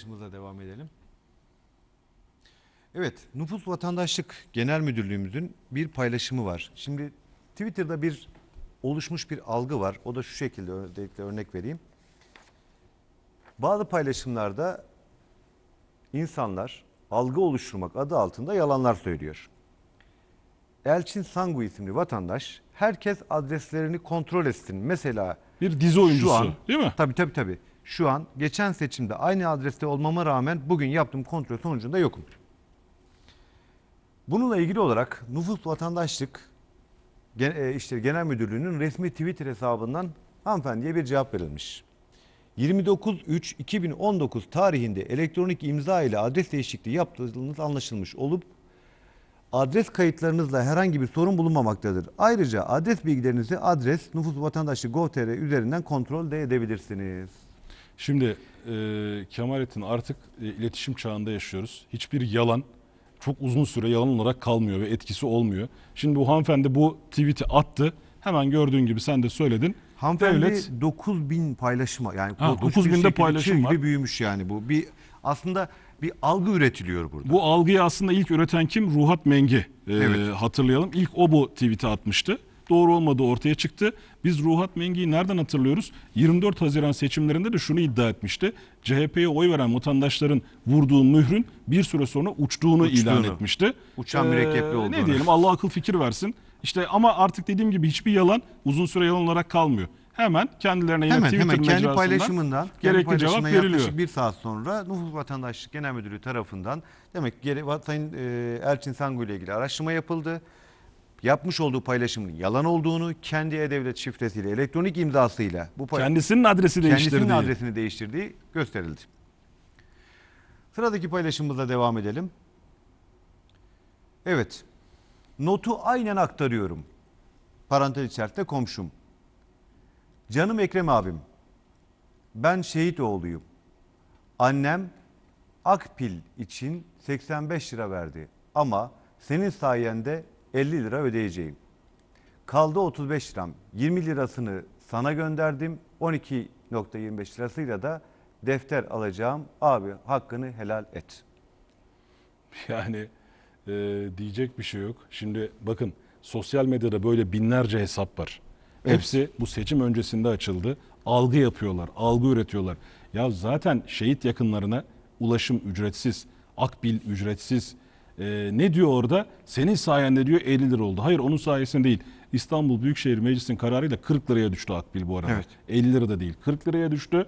Paylaşımımıza devam edelim. Evet, Nüfus Vatandaşlık Genel Müdürlüğümüzün bir paylaşımı var. Şimdi Twitter'da bir oluşmuş bir algı var. O da şu şekilde özellikle örnek vereyim. Bazı paylaşımlarda insanlar algı oluşturmak adı altında yalanlar söylüyor. Elçin Sangu isimli vatandaş herkes adreslerini kontrol etsin. Mesela Bir dizi oyuncusu şu an değil mi? Tabii tabii tabii. Şu an geçen seçimde aynı adreste olmama rağmen bugün yaptığım kontrol sonucunda yokum. Bununla ilgili olarak Nüfus Vatandaşlık e, işte Genel Müdürlüğü'nün resmi Twitter hesabından hanımefendiye bir cevap verilmiş. 29.3.2019 tarihinde elektronik imza ile adres değişikliği yaptığınız anlaşılmış olup adres kayıtlarınızla herhangi bir sorun bulunmamaktadır. Ayrıca adres bilgilerinizi adres nüfus vatandaşlık gov.tr üzerinden kontrol de edebilirsiniz. Şimdi e, Kemalettin artık e, iletişim çağında yaşıyoruz. Hiçbir yalan çok uzun süre yalan olarak kalmıyor ve etkisi olmuyor. Şimdi bu hanımefendi bu tweet'i attı. Hemen gördüğün gibi sen de söyledin. Hanımefendi Devlet 9000 paylaşıma yani Ha, korkunç 9000'de bir şekilde paylaşım var. gibi büyümüş yani bu. Bir aslında bir algı üretiliyor burada. bu algıyı aslında ilk üreten kim? Ruhat Mengi. E, Evet. Hatırlayalım. İlk o bu tweet'i atmıştı. Doğru olmadığı ortaya çıktı. Biz Ruhat Mengi'yi nereden hatırlıyoruz? 24 Haziran seçimlerinde de şunu iddia etmişti. CHP'ye oy veren vatandaşların vurduğu mührün bir süre sonra uçtuğunu, ilan Uçtuğunu. etmişti. Uçan mürekkepli Ne olduğunu. diyelim Allah akıl fikir versin. İşte ama artık dediğim gibi hiçbir yalan uzun süre yalan olarak kalmıyor. Hemen kendilerine yine hemen Twitter hemen kendi paylaşımından kendi gerekli cevap paylaşımından veriliyor. yaklaşık bir saat sonra Nüfus Vatandaşlık Genel Müdürlüğü tarafından demek ki Sayın e, Elçin Sangu ile ilgili araştırma yapıldı. Yapmış olduğu paylaşımın yalan olduğunu kendi e-devlet şifresiyle elektronik imzasıyla bu pay- Kendisinin adresi kendisinin değiştirdiği. adresini değiştirdiği gösterildi. Sıradaki paylaşımımıza devam edelim. Evet. Notu aynen aktarıyorum. Parantez içerisinde komşum. Canım Ekrem abim. Ben şehit oğluyum. Annem Akpil için 85 lira verdi. Ama senin sayende 50 lira ödeyeceğim. Kaldı 35 liram. 20 lirasını sana gönderdim. 12.25 lirasıyla da defter alacağım. Abi hakkını helal et. Yani e, diyecek bir şey yok. Şimdi bakın sosyal medyada böyle binlerce hesap var. Evet. Hepsi bu seçim öncesinde açıldı. Algı yapıyorlar, algı üretiyorlar. Ya zaten şehit yakınlarına ulaşım ücretsiz, akbil ücretsiz. E, ne diyor orada? Senin sayende diyor 50 lira oldu. Hayır onun sayesinde değil. İstanbul Büyükşehir Meclisi'nin kararıyla 40 liraya düştü akbil bu arada. Evet. 50 lira da değil. 40 liraya düştü.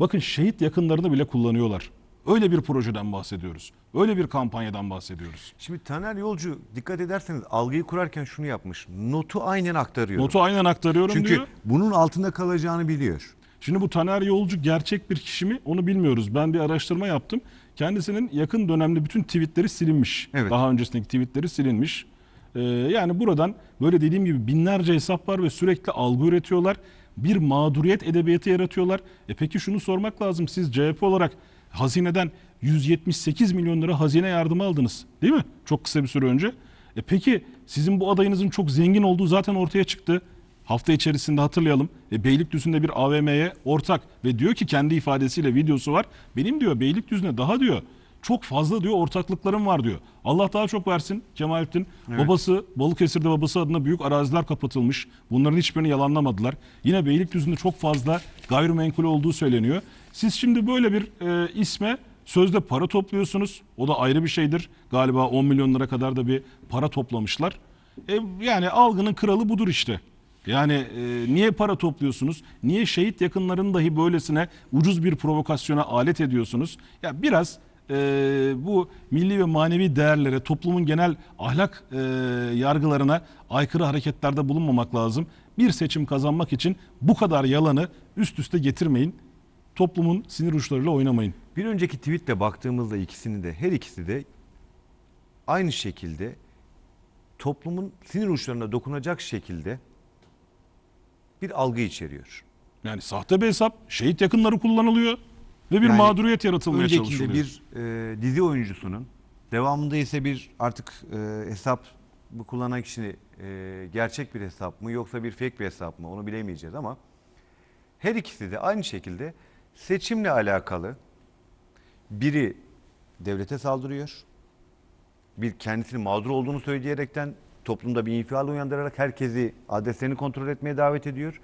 Bakın şehit yakınlarını bile kullanıyorlar. Öyle bir projeden bahsediyoruz. Öyle bir kampanyadan bahsediyoruz. Şimdi Taner Yolcu dikkat ederseniz algıyı kurarken şunu yapmış. Notu aynen aktarıyorum. Notu aynen aktarıyorum Çünkü diyor. bunun altında kalacağını biliyor. Şimdi bu Taner Yolcu gerçek bir kişi mi onu bilmiyoruz. Ben bir araştırma yaptım. Kendisinin yakın dönemde bütün tweetleri silinmiş. Evet. Daha öncesindeki tweetleri silinmiş. Ee, yani buradan böyle dediğim gibi binlerce hesap var ve sürekli algı üretiyorlar. Bir mağduriyet edebiyatı yaratıyorlar. E peki şunu sormak lazım. Siz CHP olarak hazineden 178 milyon lira hazine yardımı aldınız. Değil mi? Çok kısa bir süre önce. E peki sizin bu adayınızın çok zengin olduğu zaten ortaya çıktı. Hafta içerisinde hatırlayalım. E, Beylikdüzü'nde bir AVM'ye ortak ve diyor ki kendi ifadesiyle videosu var. Benim diyor Beylikdüzü'ne daha diyor çok fazla diyor ortaklıklarım var diyor. Allah daha çok versin Cemalettin. Babası Balıkesir'de babası adına büyük araziler kapatılmış. Bunların hiçbirini yalanlamadılar. Yine Beylikdüzü'nde çok fazla gayrimenkul olduğu söyleniyor. Siz şimdi böyle bir e, isme sözde para topluyorsunuz. O da ayrı bir şeydir. Galiba 10 milyon lira kadar da bir para toplamışlar. E, yani algının kralı budur işte. Yani e, niye para topluyorsunuz? Niye şehit yakınlarını dahi böylesine ucuz bir provokasyona alet ediyorsunuz? Ya biraz e, bu milli ve manevi değerlere, toplumun genel ahlak e, yargılarına aykırı hareketlerde bulunmamak lazım. Bir seçim kazanmak için bu kadar yalanı üst üste getirmeyin. Toplumun sinir uçlarıyla oynamayın. Bir önceki tweetle baktığımızda ikisini de her ikisi de aynı şekilde toplumun sinir uçlarına dokunacak şekilde bir algı içeriyor. Yani sahte bir hesap, şehit yakınları kullanılıyor ve bir Yani mağduriyet yaratılmaya çalışılıyor. bir e, dizi oyuncusunun devamında ise bir artık e, hesap bu kullanan kişinin e, gerçek bir hesap mı yoksa bir fake bir hesap mı onu bilemeyeceğiz ama her ikisi de aynı şekilde seçimle alakalı Biri devlete saldırıyor. Bir kendisinin mağdur olduğunu söyleyerekten toplumda bir infial uyandırarak herkesi adreslerini kontrol etmeye davet ediyor.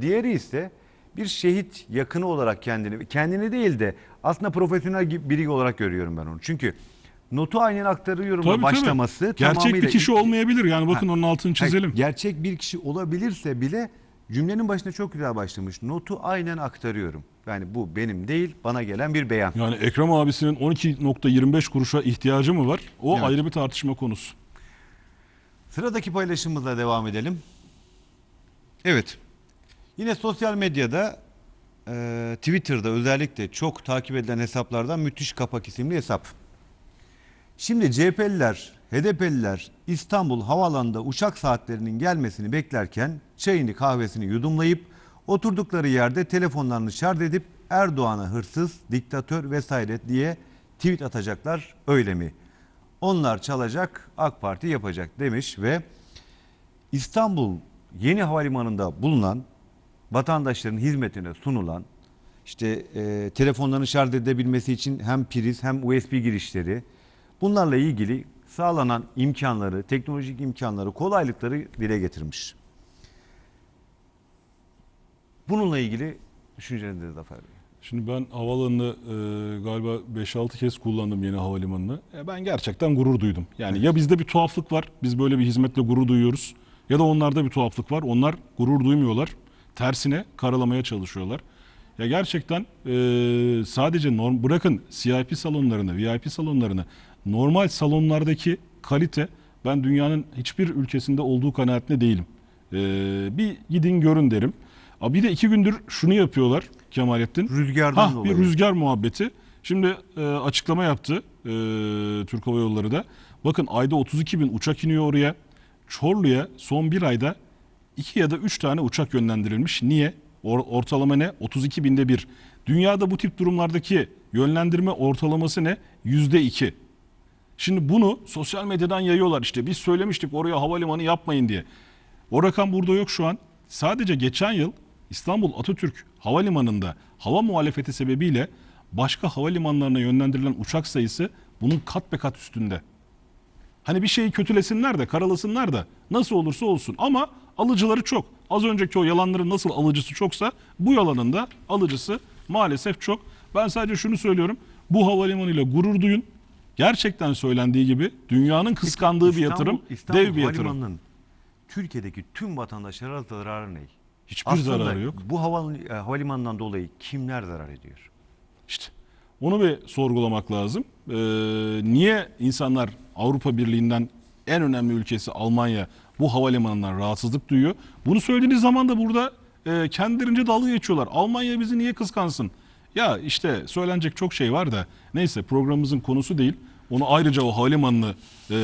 Diğeri ise bir şehit yakını olarak kendini, kendini değil de aslında profesyonel biri olarak görüyorum ben onu. Çünkü notu aynen aktarıyorum Tabii, tabii. başlaması Gerçek bir kişi olmayabilir. Yani bakın Ha, onun altını çizelim. gerçek bir kişi olabilirse bile cümlenin başında çok güzel başlamış. Notu aynen aktarıyorum. Yani bu benim değil bana gelen bir beyan. Yani Ekrem abisinin 12.25 kuruşa ihtiyacı mı var? O Evet. ayrı bir tartışma konusu. Sıradaki paylaşımımızla devam edelim. Evet. Yine sosyal medyada e, Twitter'da özellikle çok takip edilen hesaplardan Müthiş Kapak isimli hesap. Şimdi CHP'liler, HDP'liler İstanbul Havaalanı'nda uçak saatlerinin gelmesini beklerken çayını kahvesini yudumlayıp oturdukları yerde telefonlarını şarj edip Erdoğan'a hırsız, diktatör vesaire diye tweet atacaklar öyle mi? Onlar çalacak, AK Parti yapacak demiş ve İstanbul Yeni Havalimanı'nda bulunan vatandaşların hizmetine sunulan işte e, telefonlarını şarj edebilmesi için hem priz hem USB girişleri bunlarla ilgili sağlanan imkanları, teknolojik imkanları, kolaylıkları dile getirmiş. Bununla ilgili düşünceleriniz nedir Zafer Bey? Şimdi ben havaalanını e, galiba 5-6 kez kullandım yeni havalimanını. E, ben gerçekten gurur duydum. Yani ya bizde bir tuhaflık var. Biz böyle bir hizmetle gurur duyuyoruz. Ya da onlarda bir tuhaflık var. Onlar gurur duymuyorlar. Tersine karalamaya çalışıyorlar. Ya gerçekten e, sadece norm bırakın CIP salonlarını, VIP salonlarını normal salonlardaki kalite ben dünyanın hiçbir ülkesinde olduğu kanaatinde değilim. E, bir gidin görün derim. Aa, Bir de iki gündür şunu yapıyorlar Kemalettin. Rüzgardan Hah, dolayı. Bir rüzgar muhabbeti. Şimdi e, açıklama yaptı e, Türk Hava Yolları da. Bakın ayda 32 bin uçak iniyor oraya. Çorlu'ya son bir ayda iki ya da üç tane uçak yönlendirilmiş. Niye? Or- ortalama ne? 32 binde bir. Dünyada bu tip durumlardaki yönlendirme ortalaması ne? Yüzde iki. Şimdi bunu sosyal medyadan yayıyorlar işte. Biz söylemiştik oraya havalimanı yapmayın diye. O rakam burada yok şu an. Sadece geçen yıl İstanbul Atatürk Havalimanı'nda hava muhalefeti sebebiyle başka havalimanlarına yönlendirilen uçak sayısı bunun kat be kat üstünde. Hani bir şeyi kötülesinler de karalasınlar da nasıl olursa olsun ama alıcıları çok. Az önceki o yalanların nasıl alıcısı çoksa bu yalanın da alıcısı maalesef çok. Ben sadece şunu söylüyorum. Bu havalimanıyla gurur duyun. Gerçekten söylendiği gibi dünyanın kıskandığı bir yatırım, İstanbul- İstanbul dev bir yatırım. Türkiye'deki tüm vatandaşlara zararı ne? Hiçbir Aslında zararı yok. bu hava, e, havalimanından dolayı kimler zarar ediyor? İşte onu bir sorgulamak lazım. Ee, niye insanlar Avrupa Birliği'nden en önemli ülkesi Almanya bu havalimanından rahatsızlık duyuyor? Bunu söylediğiniz zaman da burada e, kendilerince dalga geçiyorlar. Almanya bizi niye kıskansın? Ya işte söylenecek çok şey var da neyse programımızın konusu değil. Onu ayrıca o havalimanını e,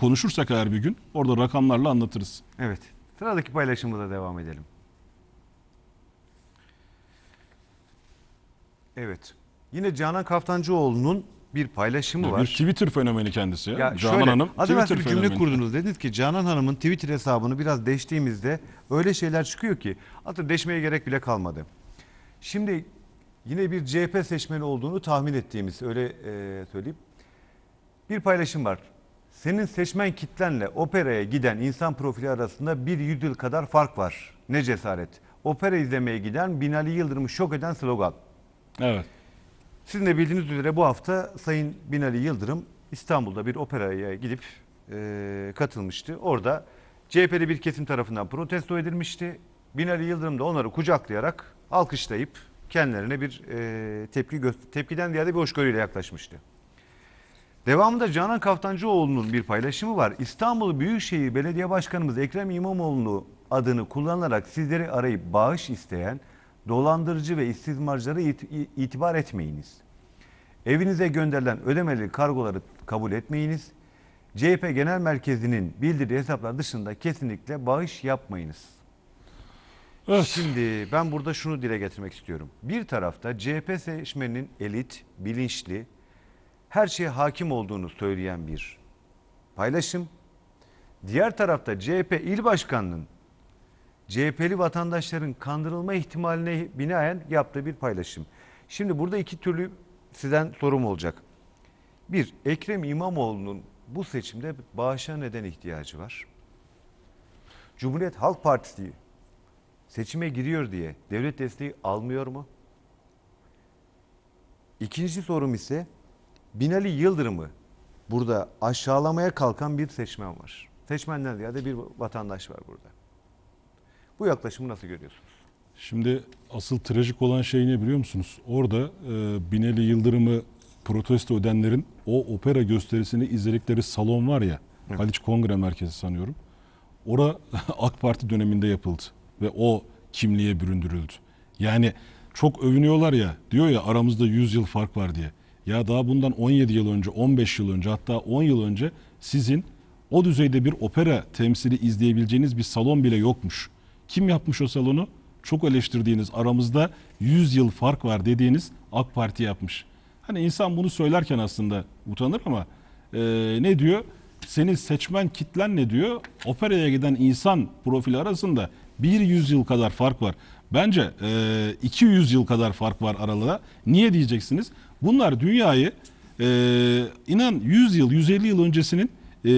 konuşursak eğer bir gün orada rakamlarla anlatırız. Evet. Sıradaki paylaşımımıza devam edelim. Evet. Yine Canan Kaftancıoğlu'nun bir paylaşımı Bir var. Twitter fenomeni kendisi. Ya. Ya Canan şöyle, Hanım az evvel Twitter siz bir cümle fenomeni. kurdunuz. Dediniz ki Canan Hanım'ın Twitter hesabını biraz deştiğimizde öyle şeyler çıkıyor ki hatta deşmeye gerek bile kalmadı. Şimdi yine bir CHP seçmeni olduğunu tahmin ettiğimiz öyle e, söyleyeyim. Bir paylaşım var. Senin seçmen kitlenle operaya giden insan profili arasında bir yüzyıl kadar fark var. Ne cesaret. Opera izlemeye giden Binali Yıldırım'ı şok eden slogan. Evet. Sizin de bildiğiniz üzere bu hafta Sayın Binali Yıldırım İstanbul'da bir operaya gidip e, katılmıştı. Orada CHP'li bir kesim tarafından protesto edilmişti. Binali Yıldırım da onları kucaklayarak alkışlayıp kendilerine bir e, tepki tepkiden ziyade bir hoşgörüyle yaklaşmıştı. Devamında Canan Kaftancıoğlu'nun bir paylaşımı var. İstanbul Büyükşehir Belediye Başkanımız Ekrem İmamoğlu adını kullanarak sizleri arayıp bağış isteyen dolandırıcı ve istismarcılara it- itibar etmeyiniz. Evinize gönderilen ödemeli kargoları kabul etmeyiniz. CHP Genel Merkezi'nin bildirdiği hesaplar dışında kesinlikle bağış yapmayınız. Evet. Şimdi ben burada şunu dile getirmek istiyorum. Bir tarafta CHP seçmeninin elit, bilinçli, her şeye hakim olduğunu söyleyen bir paylaşım. Diğer tarafta CHP il başkanının CHP'li vatandaşların kandırılma ihtimaline binaen yaptığı bir paylaşım. Şimdi burada iki türlü sizden sorum olacak. Bir, Ekrem İmamoğlu'nun bu seçimde bağışa neden ihtiyacı var? Cumhuriyet Halk Partisi seçime giriyor diye devlet desteği almıyor mu? İkinci sorum ise Binali Yıldırım'ı burada aşağılamaya kalkan bir seçmen var. Seçmenden ziyade bir vatandaş var burada. Bu yaklaşımı nasıl görüyorsunuz? Şimdi asıl trajik olan şey ne biliyor musunuz? Orada e, Binali Yıldırım'ı protesto edenlerin o opera gösterisini izledikleri salon var ya, Haliç Kongre Merkezi sanıyorum. Ora AK Parti döneminde yapıldı ve o kimliğe büründürüldü. Yani çok övünüyorlar ya, diyor ya aramızda 100 yıl fark var diye. Ya daha bundan 17 yıl önce, 15 yıl önce hatta 10 yıl önce sizin o düzeyde bir opera temsili izleyebileceğiniz bir salon bile yokmuş. Kim yapmış o salonu? Çok eleştirdiğiniz aramızda 100 yıl fark var dediğiniz AK Parti yapmış. Hani insan bunu söylerken aslında utanır ama e, ne diyor? Senin seçmen kitlen ne diyor? Operaya giden insan profili arasında bir yüzyıl kadar fark var. Bence e, 200 yıl kadar fark var aralığa. Niye diyeceksiniz? Bunlar dünyayı e, inan 100 yıl, 150 yıl öncesinin e,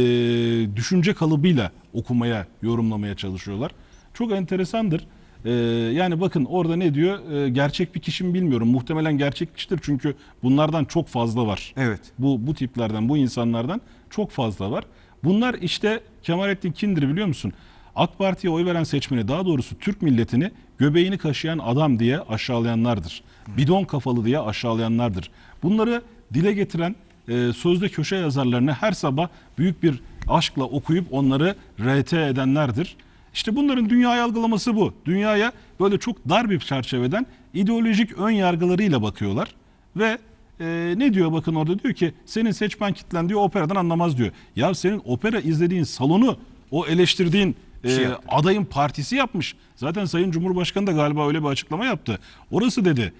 düşünce kalıbıyla okumaya, yorumlamaya çalışıyorlar. Çok enteresandır. E, yani bakın orada ne diyor? E, gerçek bir kişi mi bilmiyorum. Muhtemelen gerçek kişidir çünkü bunlardan çok fazla var. Evet. Bu bu tiplerden, bu insanlardan çok fazla var. Bunlar işte Kemalettin kimdir biliyor musun? AK Parti'ye oy veren seçmeni, daha doğrusu Türk milletini göbeğini kaşıyan adam diye aşağılayanlardır. Bidon kafalı diye aşağılayanlardır. Bunları dile getiren e, sözde köşe yazarlarını her sabah büyük bir aşkla okuyup onları RT edenlerdir. İşte bunların dünyayı algılaması bu. Dünyaya böyle çok dar bir çerçeveden ideolojik ön yargılarıyla bakıyorlar ve e, ne diyor bakın orada diyor ki senin seçmen kitlen diyor operadan anlamaz diyor. Ya senin opera izlediğin salonu o eleştirdiğin e, yaptı. adayın partisi yapmış. Zaten Sayın Cumhurbaşkanı da galiba öyle bir açıklama yaptı. Orası dedi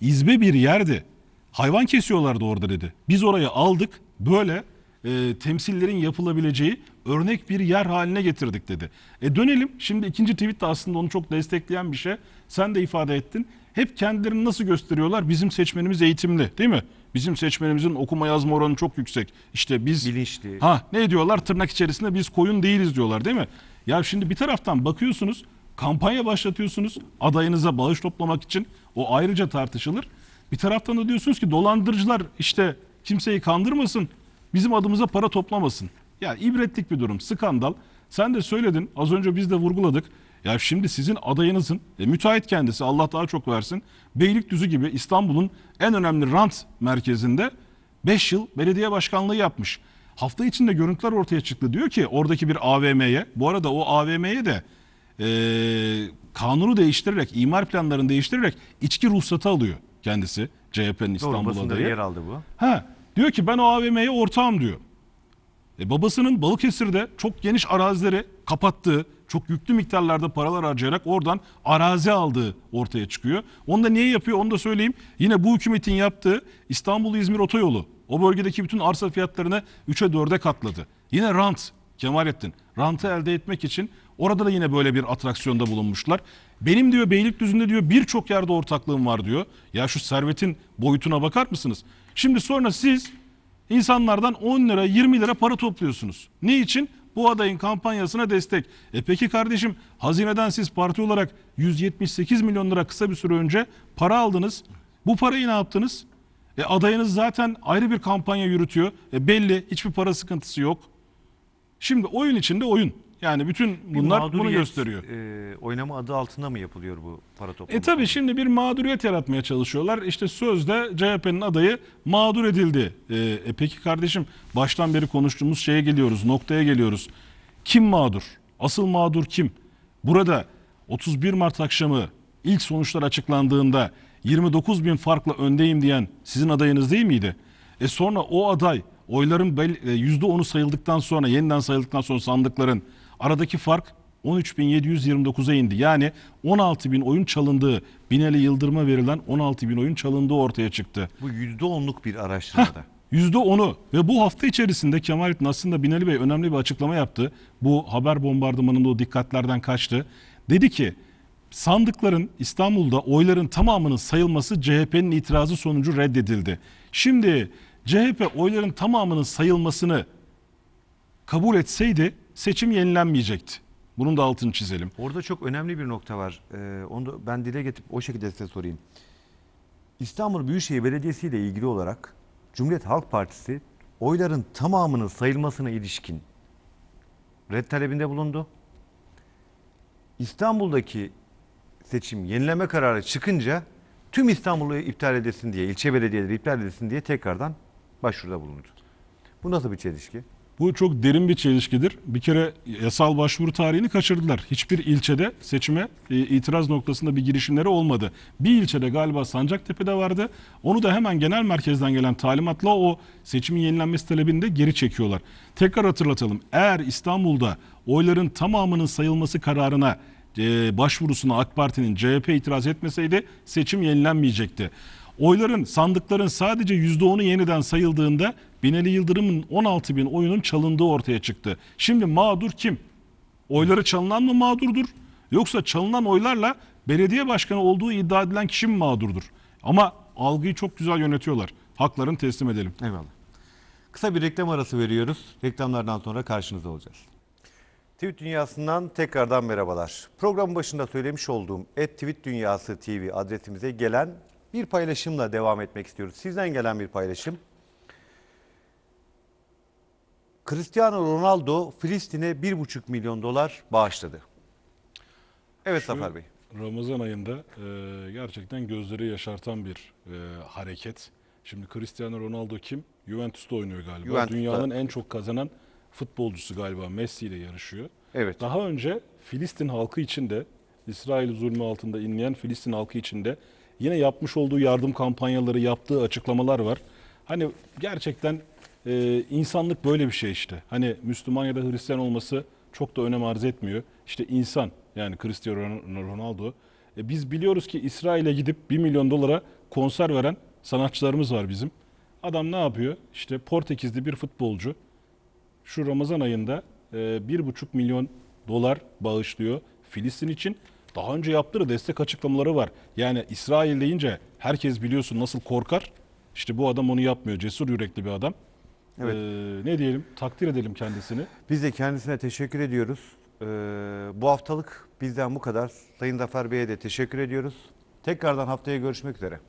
izbe bir yerdi. Hayvan kesiyorlardı orada dedi. Biz orayı aldık böyle e, temsillerin yapılabileceği örnek bir yer haline getirdik dedi. E dönelim şimdi ikinci tweet de aslında onu çok destekleyen bir şey. Sen de ifade ettin. Hep kendilerini nasıl gösteriyorlar? Bizim seçmenimiz eğitimli değil mi? Bizim seçmenimizin okuma yazma oranı çok yüksek. İşte biz Bilinçli. Ha ne diyorlar? Tırnak içerisinde biz koyun değiliz diyorlar değil mi? Ya şimdi bir taraftan bakıyorsunuz kampanya başlatıyorsunuz adayınıza bağış toplamak için o ayrıca tartışılır. Bir taraftan da diyorsunuz ki dolandırıcılar işte kimseyi kandırmasın bizim adımıza para toplamasın. Ya ibretlik bir durum skandal. Sen de söyledin az önce biz de vurguladık. Ya şimdi sizin adayınızın e, müteahhit kendisi Allah daha çok versin. Beylikdüzü gibi İstanbul'un en önemli rant merkezinde 5 yıl belediye başkanlığı yapmış. Hafta içinde görüntüler ortaya çıktı. Diyor ki oradaki bir AVM'ye, bu arada o AVM'ye de e, kanunu değiştirerek, imar planlarını değiştirerek içki ruhsatı alıyor kendisi. CHP'nin Doğru İstanbul basında adayı. yer aldı bu. Ha, diyor ki ben o AVM'ye ortağım diyor. E babasının Balıkesir'de çok geniş arazileri kapattığı, çok yüklü miktarlarda paralar harcayarak oradan arazi aldığı ortaya çıkıyor. Onu da niye yapıyor onu da söyleyeyim. Yine bu hükümetin yaptığı İstanbul-İzmir otoyolu o bölgedeki bütün arsa fiyatlarını 3'e 4'e katladı. Yine rant Kemalettin. Rantı elde etmek için orada da yine böyle bir atraksiyonda bulunmuşlar. Benim diyor Beylikdüzü'nde diyor birçok yerde ortaklığım var diyor. Ya şu servetin boyutuna bakar mısınız? Şimdi sonra siz İnsanlardan 10 lira 20 lira para topluyorsunuz. Ne için? Bu adayın kampanyasına destek. E peki kardeşim hazineden siz parti olarak 178 milyon lira kısa bir süre önce para aldınız. Bu parayı ne yaptınız? E adayınız zaten ayrı bir kampanya yürütüyor. E belli hiçbir para sıkıntısı yok. Şimdi oyun içinde oyun. Yani bütün bunlar bunu gösteriyor. e, oynama adı altında mı yapılıyor bu para toplama? E tabi şimdi bir mağduriyet yaratmaya çalışıyorlar. İşte sözde CHP'nin adayı mağdur edildi. E, e peki kardeşim baştan beri konuştuğumuz şeye geliyoruz, noktaya geliyoruz. Kim mağdur? Asıl mağdur kim? Burada 31 Mart akşamı ilk sonuçlar açıklandığında 29 bin farkla öndeyim diyen sizin adayınız değil miydi? E sonra o aday oyların bel- e, %10'u sayıldıktan sonra yeniden sayıldıktan sonra sandıkların aradaki fark 13.729'a indi. Yani 16 bin oyun çalındığı, Binali Yıldırım'a verilen 16 bin oyun çalındığı ortaya çıktı. Bu %10'luk bir araştırmada. %10'u ve bu hafta içerisinde Kemalettin aslında Binali Bey önemli bir açıklama yaptı. Bu haber bombardımanında o dikkatlerden kaçtı. Dedi ki sandıkların İstanbul'da oyların tamamının sayılması CHP'nin itirazı sonucu reddedildi. Şimdi CHP oyların tamamının sayılmasını kabul etseydi seçim yenilenmeyecekti. Bunun da altını çizelim. Orada çok önemli bir nokta var. Ee, onu da ben dile getirip o şekilde size sorayım. İstanbul Büyükşehir Belediyesi ile ilgili olarak Cumhuriyet Halk Partisi oyların tamamının sayılmasına ilişkin red talebinde bulundu. İstanbul'daki seçim yenileme kararı çıkınca tüm İstanbul'u iptal edilsin diye, ilçe belediyeleri iptal edilsin diye tekrardan başvuruda bulundu. Bu nasıl bir çelişki? Bu çok derin bir çelişkidir. Bir kere yasal başvuru tarihini kaçırdılar. Hiçbir ilçede seçime e, itiraz noktasında bir girişimleri olmadı. Bir ilçede galiba Sancaktepe'de vardı. Onu da hemen genel merkezden gelen talimatla o seçimin yenilenmesi talebini de geri çekiyorlar. Tekrar hatırlatalım. Eğer İstanbul'da oyların tamamının sayılması kararına e, başvurusuna AK Parti'nin CHP itiraz etmeseydi seçim yenilenmeyecekti. Oyların, sandıkların sadece %10'u yeniden sayıldığında Binali Yıldırım'ın 16 bin oyunun çalındığı ortaya çıktı. Şimdi mağdur kim? Oyları çalınan mı mağdurdur? Yoksa çalınan oylarla belediye başkanı olduğu iddia edilen kişi mi mağdurdur? Ama algıyı çok güzel yönetiyorlar. Haklarını teslim edelim. Eyvallah. Kısa bir reklam arası veriyoruz. Reklamlardan sonra karşınızda olacağız. Tweet Dünyası'ndan tekrardan merhabalar. Programın başında söylemiş olduğum et Tweet Dünyası TV adresimize gelen bir paylaşımla devam etmek istiyoruz. Sizden gelen bir paylaşım. Cristiano Ronaldo Filistin'e 1,5 milyon dolar bağışladı. Evet Zafer Bey. Ramazan ayında e, gerçekten gözleri yaşartan bir e, hareket. Şimdi Cristiano Ronaldo kim? Juventus'ta oynuyor galiba. Juventus'ta. Dünyanın en çok kazanan futbolcusu galiba. Messi ile yarışıyor. Evet. Daha önce Filistin halkı için de İsrail zulmü altında inleyen Filistin halkı için de yine yapmış olduğu yardım kampanyaları, yaptığı açıklamalar var. Hani gerçekten e, insanlık böyle bir şey işte. Hani Müslüman ya da Hristiyan olması çok da önem arz etmiyor. İşte insan yani Cristiano Ronaldo. E, biz biliyoruz ki İsrail'e gidip 1 milyon dolara konser veren sanatçılarımız var bizim. Adam ne yapıyor? İşte Portekizli bir futbolcu şu Ramazan ayında e, 1,5 milyon dolar bağışlıyor Filistin için. Daha önce yaptığı destek açıklamaları var. Yani İsrail deyince herkes biliyorsun nasıl korkar. İşte bu adam onu yapmıyor. Cesur yürekli bir adam. Evet. Ee, ne diyelim? Takdir edelim kendisini. Biz de kendisine teşekkür ediyoruz. Ee, bu haftalık bizden bu kadar. Sayın Zafer Bey'e de teşekkür ediyoruz. Tekrardan haftaya görüşmek üzere.